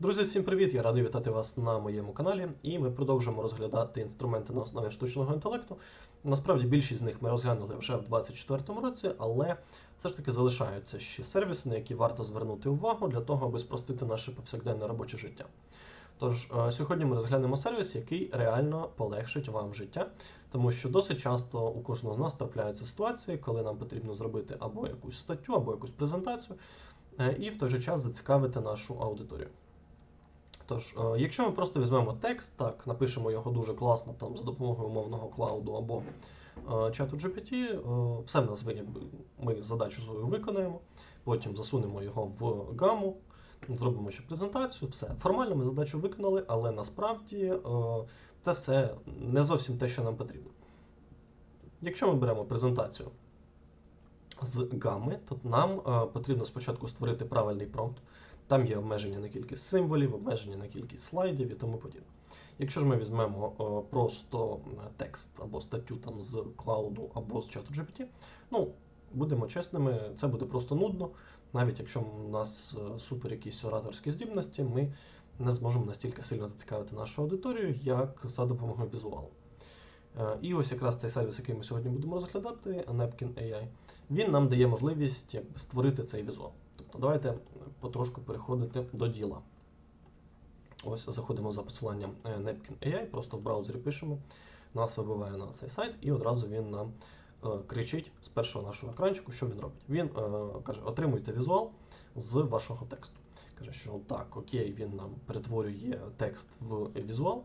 Друзі, всім привіт! Я радий вітати вас на моєму каналі, і ми продовжуємо розглядати інструменти на основі штучного інтелекту. Насправді більшість з них ми розглянули вже в 2024 році, але все ж таки залишаються ще сервіси, на які варто звернути увагу для того, аби спростити наше повсякденне робоче життя. Тож е, сьогодні ми розглянемо сервіс, який реально полегшить вам життя, тому що досить часто у кожного з нас трапляються ситуації, коли нам потрібно зробити або якусь статтю, або якусь презентацію, е, і в той же час зацікавити нашу аудиторію. Тож, е, якщо ми просто візьмемо текст, так, напишемо його дуже класно там, за допомогою умовного клауду або е, чату GPT, е, все в нас ми задачу свою виконаємо, потім засунемо його в гаму, зробимо ще презентацію, все. Формально ми задачу виконали, але насправді це все не зовсім те, що нам потрібно. Якщо ми беремо презентацію з гами, то нам потрібно спочатку створити правильний промпт. Там є обмеження на кількість символів, обмеження на кількість слайдів і тому подібне. Якщо ж ми візьмемо е, просто е, текст або статтю там з клауду або з чату GPT, ну, будемо чесними, це буде просто нудно. Навіть якщо у нас е, супер якісь ораторські здібності, ми не зможемо настільки сильно зацікавити нашу аудиторію, як за допомогою візуалу. І ось якраз цей сервіс, який ми сьогодні будемо розглядати, Napkin AI, він нам дає можливість створити цей візуал. Тобто давайте потрошку переходити до діла. Ось заходимо за посиланням е, Napkin AI, просто в браузері пишемо, нас вибиває на цей сайт, і одразу він нам е, кричить з першого нашого екранчику, що він робить. Він е, каже: отримуйте візуал з вашого тексту. Каже, що так, окей, він нам перетворює текст в візуал.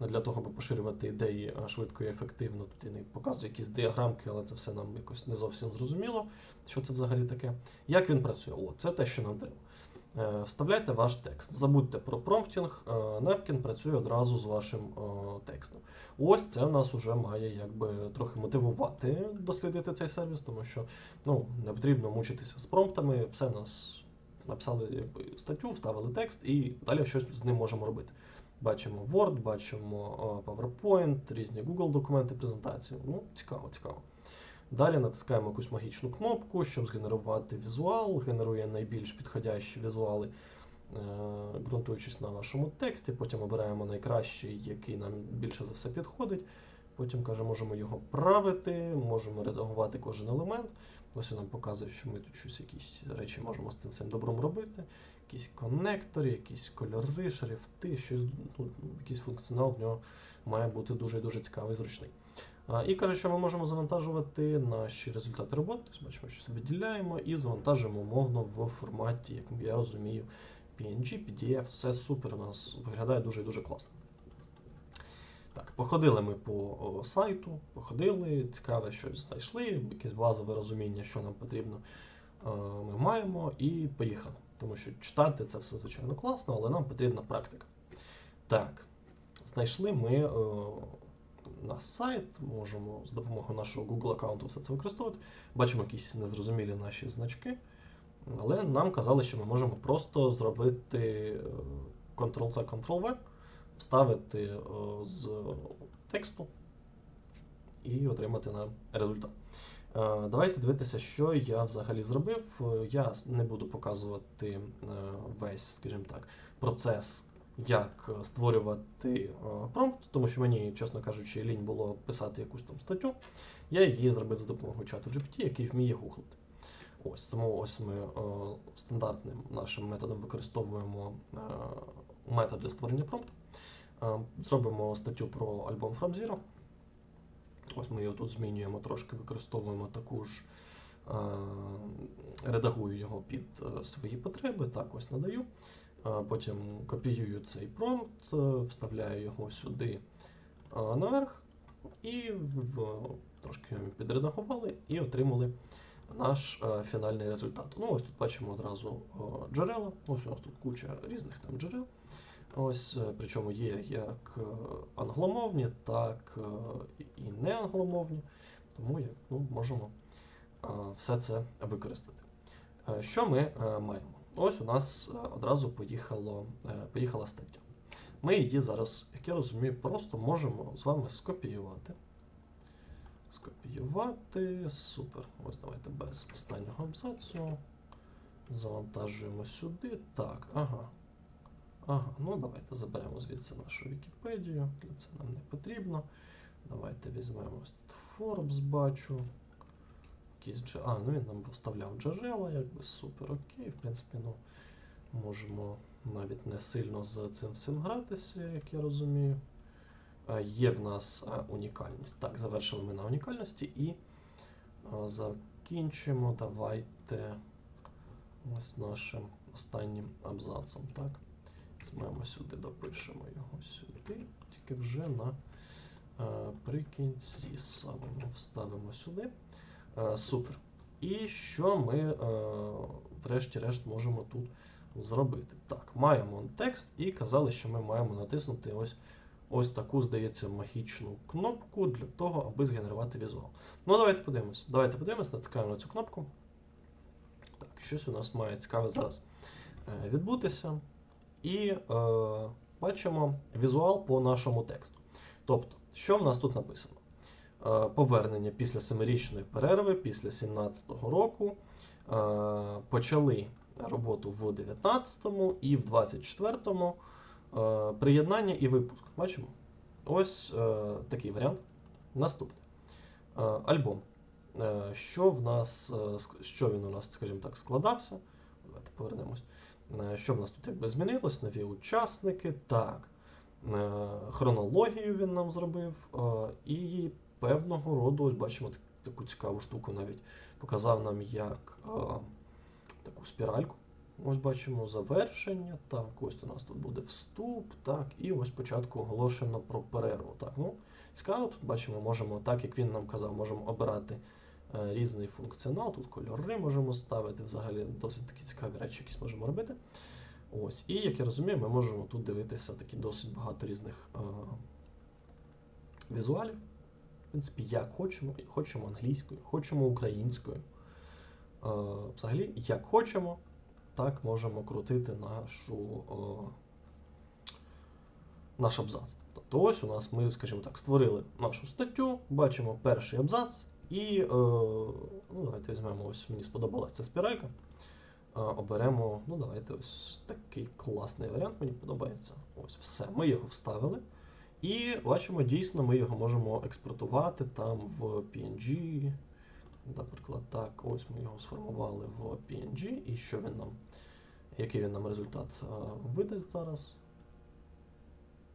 Для того, аби поширювати ідеї швидко і ефективно, тут і не показує якісь діаграмки, але це все нам якось не зовсім зрозуміло, що це взагалі таке. Як він працює? О, це те, що нам треба. Е, Вставляйте ваш текст. Забудьте про промптінг. Napkin працює одразу з вашим е, текстом. Ось це в нас вже має якби трохи мотивувати дослідити цей сервіс, тому що ну, не потрібно мучитися з промптами. Все в нас написали якби, статтю, вставили текст і далі щось з ним можемо робити. Бачимо Word, бачимо е, PowerPoint, різні Google документи, презентації. Ну, цікаво, цікаво. Далі натискаємо якусь магічну кнопку, щоб згенерувати візуал, генерує найбільш підходящі візуали, е, ґрунтуючись на вашому тексті. Потім обираємо найкращий, який нам більше за все підходить. Потім каже, можемо його правити, можемо редагувати кожен елемент. Ось він нам показує, що ми тут щось якісь речі можемо з цим добром робити. Якісь коннектори, якісь кольори, шрифти, щось, ну, якийсь функціонал в нього має бути дуже-дуже цікавий зручний. А, І каже, що ми можемо завантажувати наші результати роботи. Тобто бачимо, що виділяємо і завантажуємо умовно в форматі, як я розумію, PNG, PDF, все супер, у нас виглядає дуже і дуже класно. Так, походили ми по о, сайту, походили, цікаве щось знайшли, якесь базове розуміння, що нам потрібно, е, ми маємо, і поїхали. Тому що читати це все звичайно класно, але нам потрібна практика. Так, знайшли ми е, наш сайт, можемо з допомогою нашого Google аккаунту все це використовувати. Бачимо якісь незрозумілі наші значки. Але нам казали, що ми можемо просто зробити е, Ctrl-C, Ctrl-V, вставити е, з тексту і отримати нам результат. Е, Давайте дивитися, що я взагалі зробив. Е, Я не буду показувати е, весь, скажімо так, процес, як створювати промпт, тому що мені, чесно кажучи, лінь було писати якусь там статтю. Я її зробив з допомогою чату GPT, який вміє гуглити. Ось тому ось ми стандартним нашим методом використовуємо метод для створення промпту. Зробимо статтю про альбом From Zero. Ось ми його тут змінюємо трошки, використовуємо таку е, редагую його під е, свої потреби. Так, ось надаю. Е, потім копіюю цей промпт, вставляю його сюди наверх, і в, трошки його підредагували і отримали наш фінальний результат. Ну, ось тут бачимо одразу джерела. Ось у нас тут куча різних там джерел. Ось, е, причому є як е, англомовні, так е, і не англомовні. Тому ну, можемо все це використати. Що ми маємо? Ось у нас одразу поїхало, поїхала стаття. Ми її зараз, як я розумію, просто можемо з вами скопіювати. Скопіювати. Супер. Ось давайте без останнього абзацу. Завантажуємо сюди. Так, ага. Ага, ну давайте заберемо звідси нашу Вікіпедію. Для це нам не потрібно. Давайте візьмемо Forbes, бачу. А, ну він нам вставляв джерела, якби супер окей. В принципі, ну можемо навіть не сильно з цим всім гратися, як я розумію. Е, Є в нас е, унікальність. Так, завершили ми на унікальності і е, закінчимо. Давайте ось нашим останнім абзацом. Так? Візьмемо сюди, допишемо його сюди, тільки вже на е, прикінці самому вставимо сюди. Е, супер. І що ми, е, врешті-решт, можемо тут зробити? Так, маємо текст і казали, що ми маємо натиснути ось, ось таку, здається, магічну кнопку для того, аби згенерувати візуал. Ну, давайте подивимось. Давайте подивимось, натискаємо на цю кнопку. Так, щось у нас має цікаве зараз відбутися. І е, бачимо візуал по нашому тексту. Тобто, що в нас тут написано? Е, повернення після семирічної перерви, після 17-го року. Е, почали роботу в 19-му і в 24-му. Е, приєднання і випуск. Бачимо? Ось е, такий варіант. Наступний. Е, альбом. Е, що в нас, е, що він у нас, скажімо так, складався. Давайте повернемось. Е, Що в нас тут якби змінилось? Нові учасники. Так. Е, Хронологію він нам зробив. е, І певного роду, ось бачимо таку цікаву штуку навіть показав нам як таку спіральку. Ось бачимо завершення. Так, ось у нас тут буде вступ. Так, і ось спочатку оголошено про перерву. Так, ну цікаво, тут бачимо, можемо, так як він нам казав, можемо обирати різний функціонал. Тут кольори можемо ставити, взагалі досить такі цікаві речі, якісь можемо робити. Ось. І як я розумію, ми можемо тут дивитися такі досить багато різних е, візуалів. В принципі, як хочемо, хочемо англійською, хочемо українською. Е, взагалі, як хочемо, так можемо крутити нашу, е, наш абзац. Тобто ось у нас ми, скажімо так, створили нашу статтю, бачимо перший абзац, і е, ну, давайте візьмемо ось мені сподобалася ця спіралька. Е, оберемо, ну давайте ось такий класний варіант, мені подобається. Ось все. Ми його вставили. І бачимо, дійсно, ми його можемо експортувати там в PNG. Наприклад, так, ось ми його сформували в PNG, і що він нам, який він нам результат е, видасть зараз.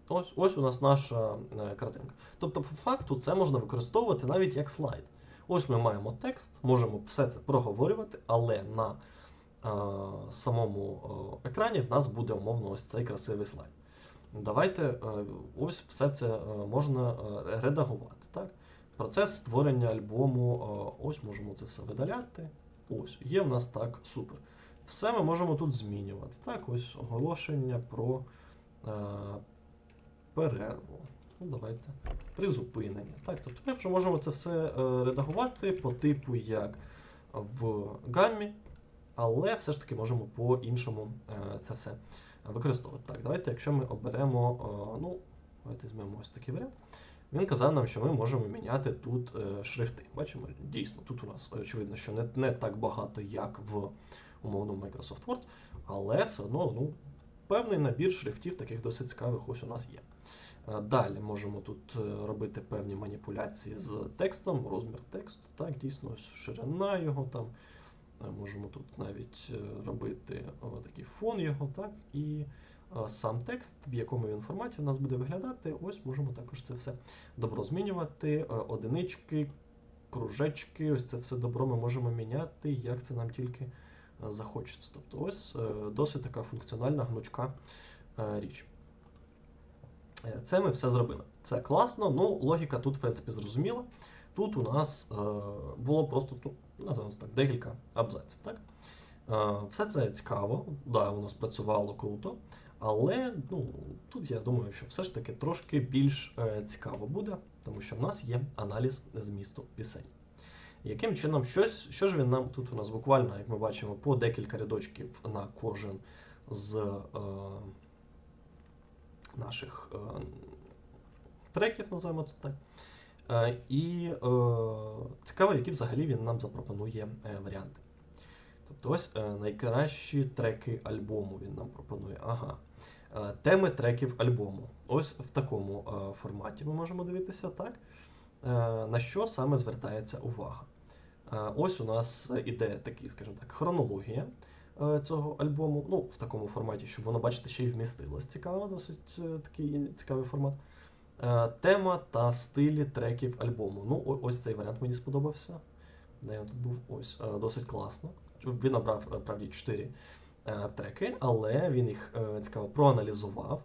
Ось, ось у нас наша картинка. Тобто, по факту, це можна використовувати навіть як слайд. Ось ми маємо текст, можемо все це проговорювати, але на е, самому екрані в нас буде умовно ось цей красивий слайд. Давайте е, ось все це е, можна е, редагувати. Так? Процес створення альбому, е, ось можемо це все видаляти. Ось, є в нас так, супер. Все ми можемо тут змінювати. Так, ось оголошення про е, перерву. Ну, давайте. Призупинення. Так, тобто ми вже можемо це все е, редагувати по типу як в гаммі, але все ж таки можемо по-іншому е, це все використовувати. Так, давайте, якщо ми оберемо, е, ну, давайте візьмемо ось такий варіант. Він казав нам, що ми можемо міняти тут шрифти. Бачимо, дійсно, тут у нас очевидно, що не, не так багато, як в умовному Microsoft Word, але все одно ну, певний набір шрифтів таких досить цікавих ось у нас є. Е, Далі можемо тут е, робити певні маніпуляції з текстом, розмір тексту. Так, дійсно, ширина його там. Е, Можемо тут навіть робити такий фон його, так, і сам текст, в якому він форматі в нас буде виглядати. Ось можемо також це все добро змінювати. Одинички, кружечки, ось це все добро ми можемо міняти, як це нам тільки захочеться. Тобто ось досить така функціональна гнучка річ. Це ми все зробили. Це класно, ну логіка тут, в принципі, зрозуміла. Тут у нас е, було просто, ну, називаємо так, декілька абзаців. Так? Е, все це цікаво, да, воно спрацювало круто, але ну, тут я думаю, що все ж таки трошки більш е, цікаво буде, тому що в нас є аналіз змісту пісень. Яким чином щось, що ж він нам тут у нас буквально, як ми бачимо, по декілька рядочків на кожен з е, наших е, треків, називаємо це так. Е, і е, цікаво, які взагалі він нам запропонує варіанти. Тобто ось найкращі треки альбому він нам пропонує. Ага. Теми треків альбому. Ось в такому форматі ми можемо дивитися, так? На що саме звертається увага? Ось у нас іде такий, скажімо так, хронологія цього альбому. Ну, в такому форматі, щоб воно, бачите, ще й вмістилось. Цікаво, досить е, такий цікавий формат. Е, Тема та стилі треків альбому. Ну, ось цей варіант мені сподобався. Де він тут був? Ось, е, досить класно. Він набрав, е, правді, 4 е, треки, але він їх е, цікаво проаналізував,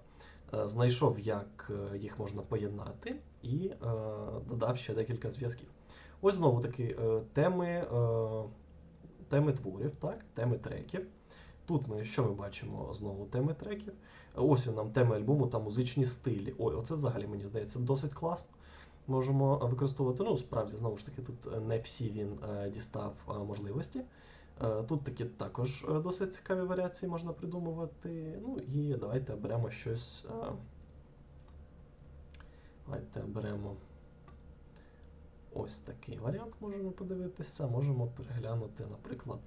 е, знайшов, як е, їх можна поєднати, і е, додав ще декілька зв'язків. Ось знову таки е, теми, е, теми творів, так, теми треків. Тут ми що ми бачимо знову теми треків. Ось нам теми альбому та музичні стилі. Ой, оце взагалі мені здається досить класно. Можемо використовувати. Ну, справді, знову ж таки, тут не всі він е, дістав е, можливості. Е, Тут такі також досить цікаві варіації можна придумувати. Ну і давайте беремо щось. Давайте беремо ось такий варіант, можемо подивитися. Можемо переглянути, наприклад.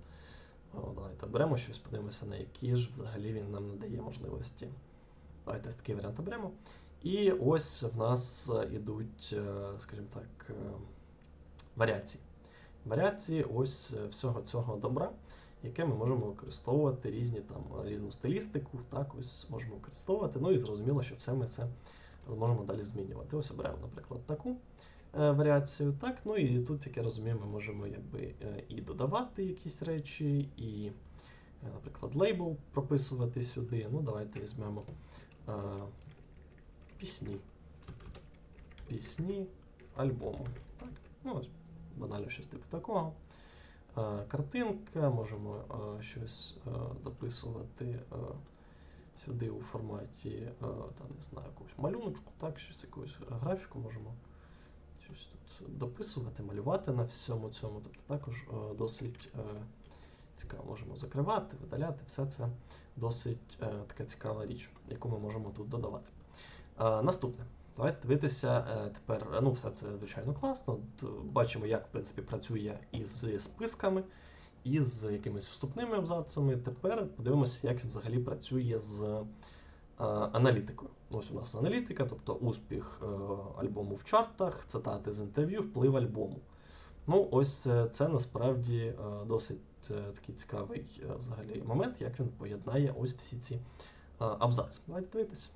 О, давайте беремо щось, подивимося, на які ж взагалі він нам надає можливості. Давайте такий варіант беремо. І ось в нас е, ідуть, е, скажімо так, е, варіації. Варіації ось всього цього добра, яке ми можемо використовувати різні там різну стилістику, так ось можемо використовувати. Ну і зрозуміло, що все ми це зможемо далі змінювати. Ось оберемо, наприклад, таку варіацію. Так, ну і тут, як я розумію, ми можемо якби е, і додавати якісь речі, і, е, наприклад, лейбл прописувати сюди. Ну, давайте візьмемо е, пісні. Пісні альбому. Так, ну ось банально щось типу такого. Е, Картинка, можемо е, щось е, дописувати е, сюди у форматі, е, там, не знаю, якогось малюночку, так, щось якусь графіку можемо щось тут дописувати, малювати на всьому цьому. Тобто також е, досить е, цікаво можемо закривати, видаляти. Все це досить е, така цікава річ, яку ми можемо тут додавати. Наступне. Давайте дивитися тепер. Ну, все це звичайно класно. Бачимо, як в принципі працює із списками, і з якимись вступними абзацами. Тепер подивимося, як він взагалі працює з аналітикою. Ось у нас аналітика, тобто успіх е, альбому в чартах, цитати з інтерв'ю, вплив альбому. Ну, ось е, це насправді е, досить такий цікавий взагалі момент, як він поєднає ось всі ці абзаци. Давайте дивитися.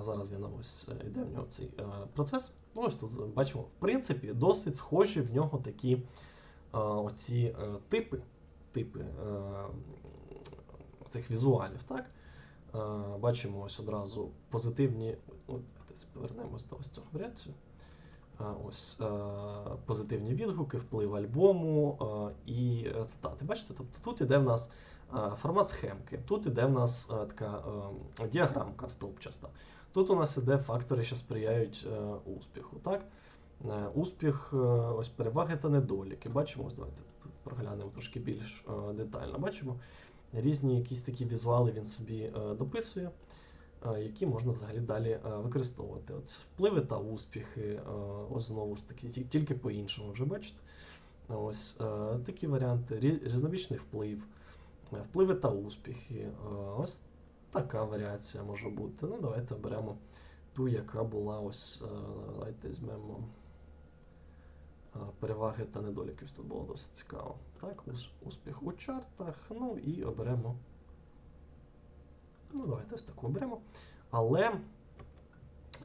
Зараз він ось йде в нього цей процес. Ну, ось тут бачимо, в принципі, досить схожі в нього такі оці типи, типи цих візуалів. Так? Е, бачимо ось одразу позитивні. От, повернемось до ось цього варіацію. Е, Ось е, позитивні відгуки, вплив альбому і цитати. Бачите, тобто тут іде в нас формат схемки, тут іде в нас така діаграмка стовпчаста. Тут у нас іде фактори, що сприяють успіху. Так? Успіх, ось переваги та недоліки. Бачимо, ось давайте проглянемо трошки більш детально. Бачимо різні якісь такі візуали він собі е, дописує, е, які можна взагалі далі е, використовувати. От впливи та успіхи, ось знову ж таки, тільки по-іншому вже бачите. Ось такі варіанти, Рі- різнобічний вплив, впливи та успіхи. Ось така варіація може бути. Ну, давайте беремо ту, яка була ось. Давайте візьмемо переваги та недоліки. Тут було досить цікаво. Так, успіх у чартах. Ну і оберемо. Ну, давайте ось таку оберемо. Але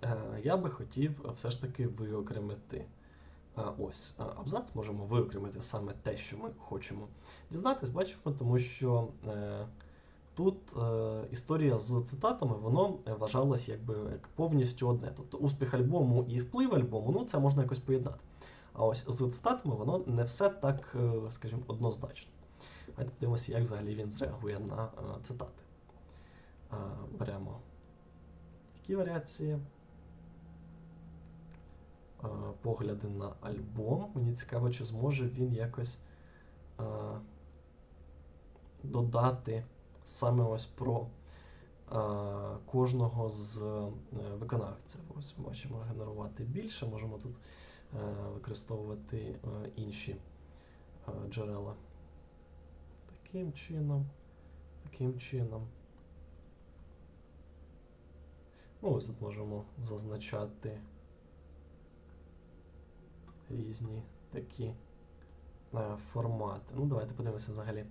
е, я би хотів е, все ж таки виокремити. е, Ось е, абзац, можемо виокремити саме те, що ми хочемо дізнатись, бачимо, тому що е, тут е, історія з цитатами, воно е, вважалось якби як повністю одне. Тобто успіх альбому і вплив альбому, ну це можна якось поєднати. А ось з цитатами воно не все так, е, скажімо, однозначно. Давайте подивимося, як взагалі він зреагує на е, цитати. Е, Беремо такі варіації. Погляди на альбом. Мені цікаво, чи зможе він якось додати саме ось про кожного з виконавців. Ось бачимо генерувати більше, можемо тут Е, використовувати е, інші е, джерела. Таким чином, таким чином. Ну, ось тут можемо зазначати різні такі формати. Ну, давайте подивимося взагалі,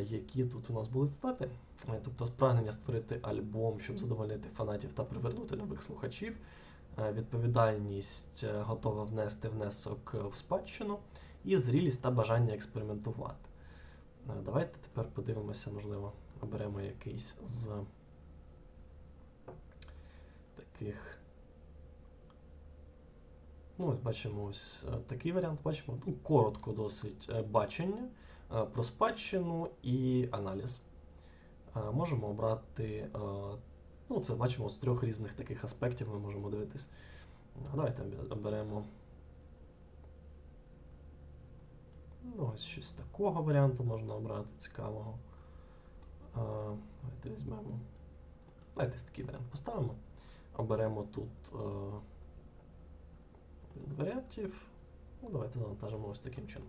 які тут у нас були стати. Тобто прагнення створити альбом, щоб задовольнити фанатів та привернути нових слухачів. Е, Відповідальність е, готова внести внесок е, в спадщину і зрілість та бажання експериментувати. Давайте тепер подивимося, можливо, оберемо якийсь з таких. Ну, бачимо ось такий варіант. Бачимо ну, коротко досить бачення про спадщину і аналіз. Можемо обрати, ну, це бачимо з трьох різних таких аспектів ми можемо дивитись. Давайте оберемо. Ну, ось щось такого варіанту можна обрати цікавого. Е, Давайте візьмемо. Давайте такий варіант поставимо. Оберемо тут е, варіантів. Ну, давайте завантажимо ось таким чином.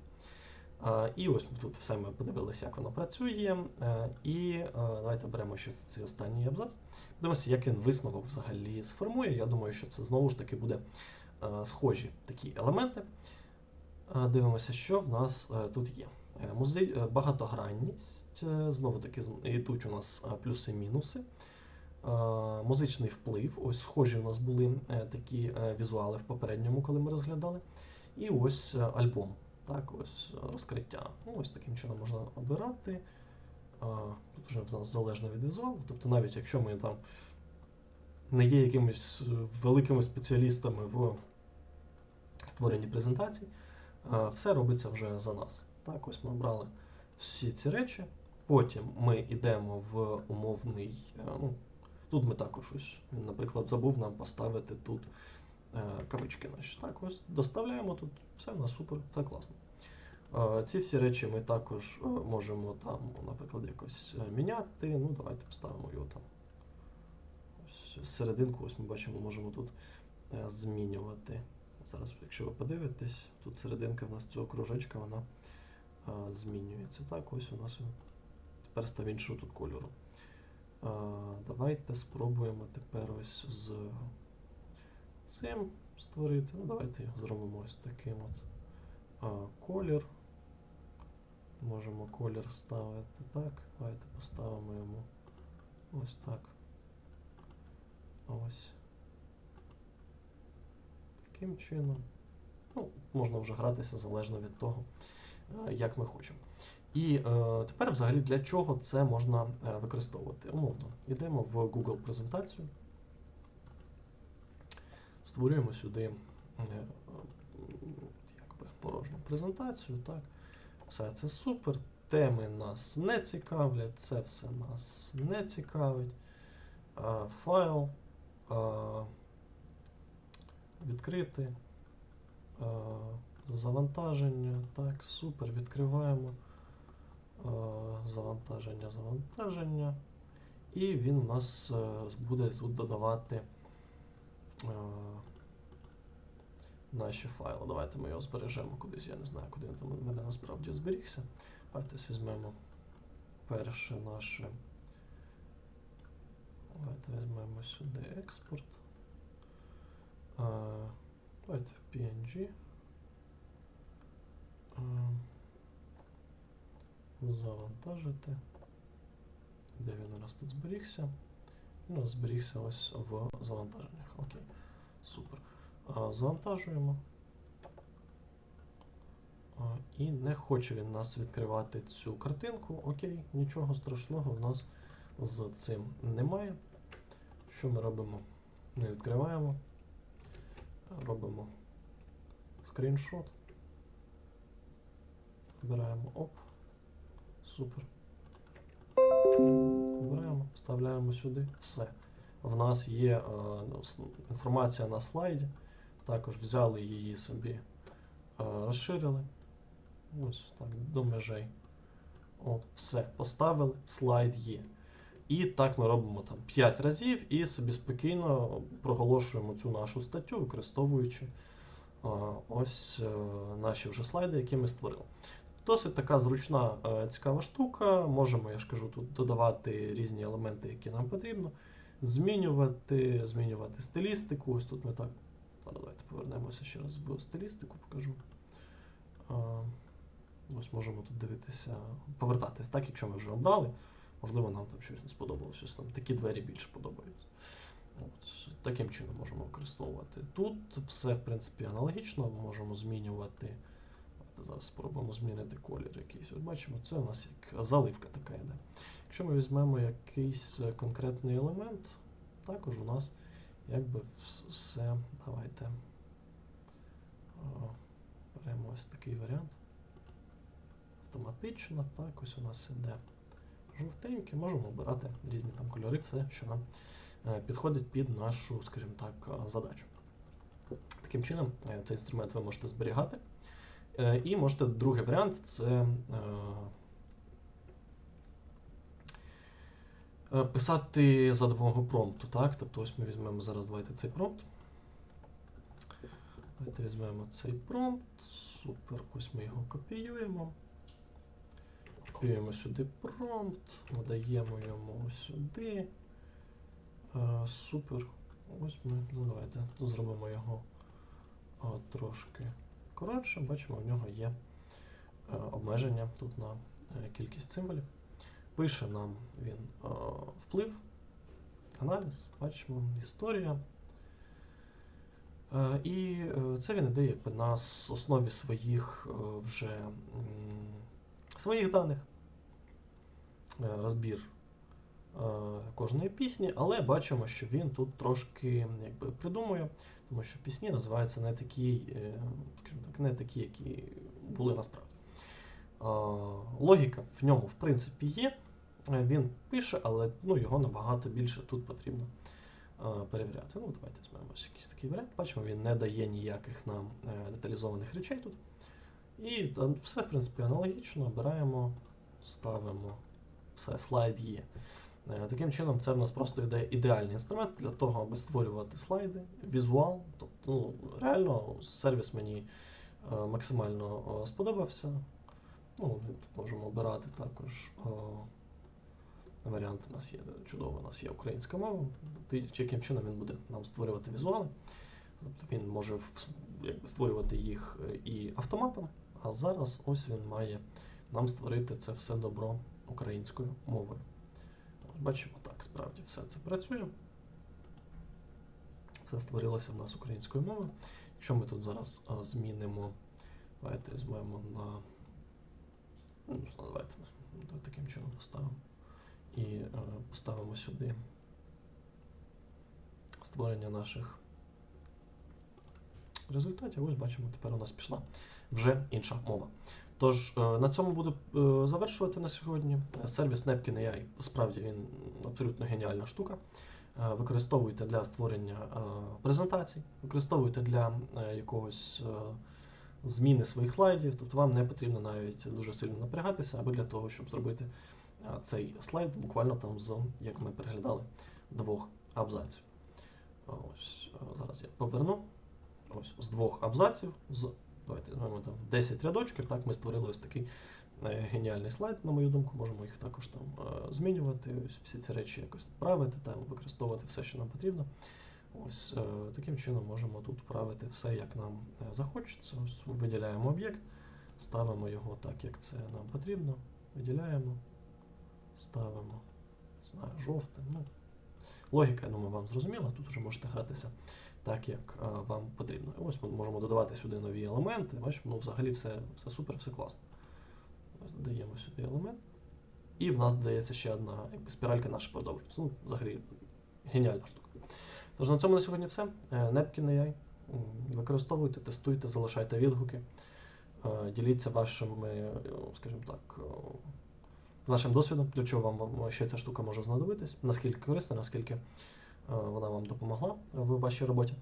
І ось ми тут все ми подивилися, як воно працює. Е, і е, давайте беремо ще цей останній абзац. Подивимося, як він висновок взагалі сформує. Я думаю, що це знову ж таки буде е, схожі такі елементи. Дивимося, що в нас тут є. Музей, багатогранність, знову таки йдуть у нас плюси-мінуси. Музичний вплив. Ось схожі у нас були такі візуали в попередньому, коли ми розглядали. І ось альбом. Так, ось е, розкриття. Ну, ось таким чином можна обирати. Тут вже в нас залежно від візуалу. Тобто, навіть якщо ми там не є якимись е, великими спеціалістами в створенні презентацій, все робиться вже за нас. Так, ось ми обрали всі ці речі. Потім ми йдемо в умовний. е, Ну, тут ми також ось, він, наприклад, забув нам поставити тут кавички наші. Так, ось доставляємо тут, все в нас супер, все класно. Е, Ці всі речі ми також е, можемо там, наприклад, якось е, міняти. Ну, давайте поставимо його там. Ось серединку, ось ми бачимо, можемо тут е, змінювати. Зараз, якщо ви подивитесь, тут серединка в нас цього кружечка, вона е, змінюється. Так, ось у нас тепер став іншого тут кольору. Е, Давайте спробуємо тепер ось з цим створити. Ну, давайте його зробимо ось таким от а, колір. Можемо колір ставити так. Давайте поставимо йому ось так. Ось. Таким чином. Ну, можна вже гратися залежно від того, е, як ми хочемо. І е, тепер, взагалі, для чого це можна е, використовувати? Умовно, йдемо в Google презентацію, створюємо сюди е, е, якби порожню презентацію. Так. Все це супер. Теми нас не цікавлять, це все нас не цікавить. А, файл. А, відкрити. А, завантаження. Так, супер. Відкриваємо. А, завантаження, завантаження. І він у нас е, буде тут додавати е, наші файли. Давайте ми його збережемо кудись. Я не знаю, куди він там у мене насправді зберігся. Давайте візьмемо перше наше. Давайте візьмемо сюди експорт. А, давайте в PNG. А, завантажити. Де він у нас тут зберігся? Він у нас зберігся ось в завантаженнях. Окей. Супер. Завантажуємо. І не хоче він нас відкривати цю картинку. Окей, нічого страшного в нас з цим немає. Що ми робимо? Ми відкриваємо, робимо скріншот. Обираємо оп. Супер. Обираємо, вставляємо сюди. Все. В нас є е, ну, інформація на слайді. Також взяли її собі, е, розширили. Ось так, до межей. От, все, поставили, слайд є. І так ми робимо там 5 разів і собі спокійно проголошуємо цю нашу статтю, використовуючи е, ось наші вже слайди, які ми створили. Досить така зручна, цікава штука. Можемо, я ж кажу, тут додавати різні елементи, які нам потрібно. Змінювати, змінювати стилістику. Ось тут ми так. Давайте повернемося ще раз в стилістику, покажу. Ось можемо тут дивитися, повертатись, так, якщо ми вже обрали. Можливо, нам там щось не сподобалося, ось нам такі двері більше подобаються. От, таким чином можемо використовувати. Тут все, в принципі, аналогічно, можемо змінювати. Зараз спробуємо змінити колір якийсь. От бачимо, це у нас як заливка така йде. Якщо ми візьмемо якийсь е, конкретний елемент, також у нас якби все. Давайте беремо ось такий варіант. Автоматично, так, ось у нас іде жовтенький, можемо обирати різні там кольори, все, що нам е, підходить під нашу, скажімо так, е, задачу. Таким чином, цей інструмент ви можете зберігати. І можете другий варіант це е, е, писати за допомогою промпту. Так? Тобто ось ми візьмемо зараз давайте цей промпт. Давайте візьмемо цей промпт. Супер. Ось ми його копіюємо. Копіюємо сюди промпт, надаємо йому сюди. Е, супер. Ось ми. Ну давайте зробимо його а, трошки коротше. Бачимо, у нього є е, обмеження тут на е, кількість символів. Пише нам він е, вплив, аналіз, бачимо, історія. Е, І е, це він іде якби на основі своїх вже своїх даних. Розбір кожної пісні, але бачимо, що він тут трошки якби, придумує, тому що пісні називаються не такі, скажімо так, не такі, які були насправді. Е, Логіка в ньому, в принципі, є. Е, Він пише, але ну, його набагато більше тут потрібно е, перевіряти. Ну, давайте візьмемо якийсь такий варіант. Бачимо, він не дає ніяких нам деталізованих речей тут. І все, в принципі, аналогічно. Обираємо, ставимо. Все, слайд є. Таким чином, це в нас просто йде ідеальний інструмент для того, аби створювати слайди, візуал. Тобто, ну, реально, сервіс мені максимально сподобався. Ну, можемо обирати також. е, Варіант у нас є чудово, у нас є українська мова. Яким чином він буде нам створювати візуали. Тобто він може якби, створювати їх е, і автоматом, а зараз ось він має нам створити це все добро українською мовою. Бачимо, так, справді все це працює. Все створилося в нас українською мовою. Якщо ми тут зараз змінимо, давайте візьмемо на. Ну, давайте таким чином поставимо. І е, поставимо сюди створення наших результатів. Ось бачимо, тепер у нас пішла вже інша мова. Тож, е, на цьому буду е, завершувати на сьогодні. Сервіс Napkin AI, справді він абсолютно геніальна штука. Використовуйте для створення презентацій, використовуйте для якогось зміни своїх слайдів. Тобто вам не потрібно навіть дуже сильно напрягатися, або для того, щоб зробити цей слайд буквально там з, як ми переглядали, двох абзаців. Ось зараз я поверну. Ось з двох абзаців, з давайте там 10 рядочків. Так, ми створили ось такий е, геніальний слайд, на мою думку. Можемо їх також там е, змінювати. Ось всі ці речі якось правити, там використовувати все, що нам потрібно. Ось е, таким чином можемо тут правити все, як нам е, захочеться. Ось виділяємо об'єкт, ставимо його так, як це нам потрібно. Виділяємо, ставимо, знаю, жовтим. Ну, логіка, я думаю, вам зрозуміла. Тут вже можете гратися так, як а, вам потрібно. Ось ми можемо додавати сюди нові елементи. Бачимо, ну взагалі все, все супер, все класно. Ось додаємо сюди елемент. І в нас додається ще одна спіралька наша продовжується. Ну, взагалі, геніальна штука. Тож на цьому на сьогодні все. Е, Nepkin AI. Використовуйте, тестуйте, залишайте відгуки. Е, Діліться вашими, е, скажімо так, вашим досвідом, для чого вам, ще ця штука може знадобитись, наскільки корисна, наскільки вона вам допомогла в вашій роботі.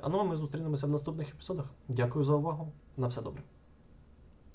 А ну а ми зустрінемося в наступних епізодах. Дякую за увагу. На все добре.